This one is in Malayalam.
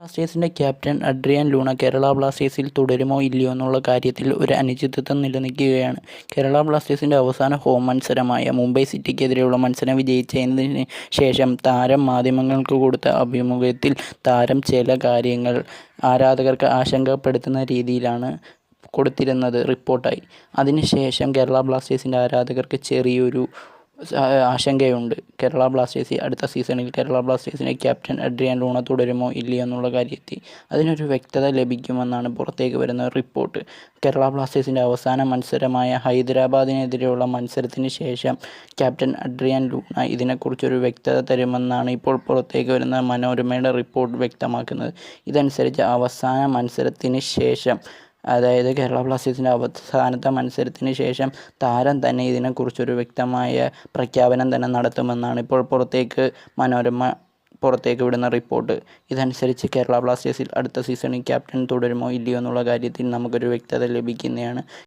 ബ്ലാസ്റ്റേഴ്സിന്റെ ക്യാപ്റ്റൻ അഡ്രിയാൻ ലൂണ കേരള ബ്ലാസ്റ്റേഴ്സിൽ തുടരുമോ ഇല്ലയോ എന്നുള്ള കാര്യത്തിൽ ഒരു അനിശ്ചിതത്വം നിലനിൽക്കുകയാണ്. കേരള ബ്ലാസ്റ്റേഴ്സിന്റെ അവസാന ഹോം മത്സരമായ മുംബൈ സിറ്റിക്കെതിരെയുള്ള മത്സരം വിജയിച്ചതിന് ശേഷം താരം മാധ്യമങ്ങൾക്ക് കൊടുത്ത അഭിമുഖത്തിൽ താരം ചില കാര്യങ്ങൾ ആരാധകർക്ക് ആശങ്കപ്പെടുത്തുന്ന രീതിയിലാണ് കൊടുത്തിരുന്നത് റിപ്പോർട്ടായി. അതിനുശേഷം കേരള ബ്ലാസ്റ്റേഴ്സിന്റെ ആരാധകർക്ക് ചെറിയൊരു ആശങ്കയുണ്ട്. കേരള ബ്ലാസ്റ്റേഴ്സ് അടുത്ത സീസണിൽ കേരള ബ്ലാസ്റ്റേഴ്സിനെ ക്യാപ്റ്റൻ അഡ്രിയാൻ ലൂണ തുടരുമോ ഇല്ലയോ എന്നുള്ള കാര്യത്തിൽ അതിനൊരു വ്യക്തത ലഭിക്കുമെന്നാണ് പുറത്തേക്ക് വരുന്ന റിപ്പോർട്ട്. കേരള ബ്ലാസ്റ്റേഴ്സിന്റെ അവസാന മത്സരമായ ഹൈദരാബാദിനെതിരെയുള്ള മത്സരത്തിന് ശേഷം ക്യാപ്റ്റൻ അഡ്രിയാൻ ലൂണ ഇതിനെക്കുറിച്ചൊരു വ്യക്തത തരുമെന്നാണ് ഇപ്പോൾ പുറത്തേക്ക് വരുന്ന മനോരമയുടെ റിപ്പോർട്ട് വ്യക്തമാക്കുന്നത്. ഇതനുസരിച്ച് അവസാന മത്സരത്തിന് ശേഷം അതായത് കേരള ബ്ലാസ്റ്റേഴ്സിന്റെ അവസാനത്തെ മത്സരത്തിന് ശേഷം താരം തന്നെ ഇതിനെക്കുറിച്ചൊരു വ്യക്തമായ പ്രഖ്യാപനം തന്നെ നടത്തുമെന്നാണ് ഇപ്പോൾ പുറത്തേക്ക് മനോരമ പുറത്തേക്ക് വിടുന്ന റിപ്പോർട്ട്. ഇതനുസരിച്ച് കേരള ബ്ലാസ്റ്റേഴ്സിൽ അടുത്ത സീസണിൽ ക്യാപ്റ്റൻ തുടരുമോ ഇല്ലയോ എന്നുള്ള കാര്യത്തിൽ നമുക്കൊരു വ്യക്തത ലഭിക്കുന്നതാണ്.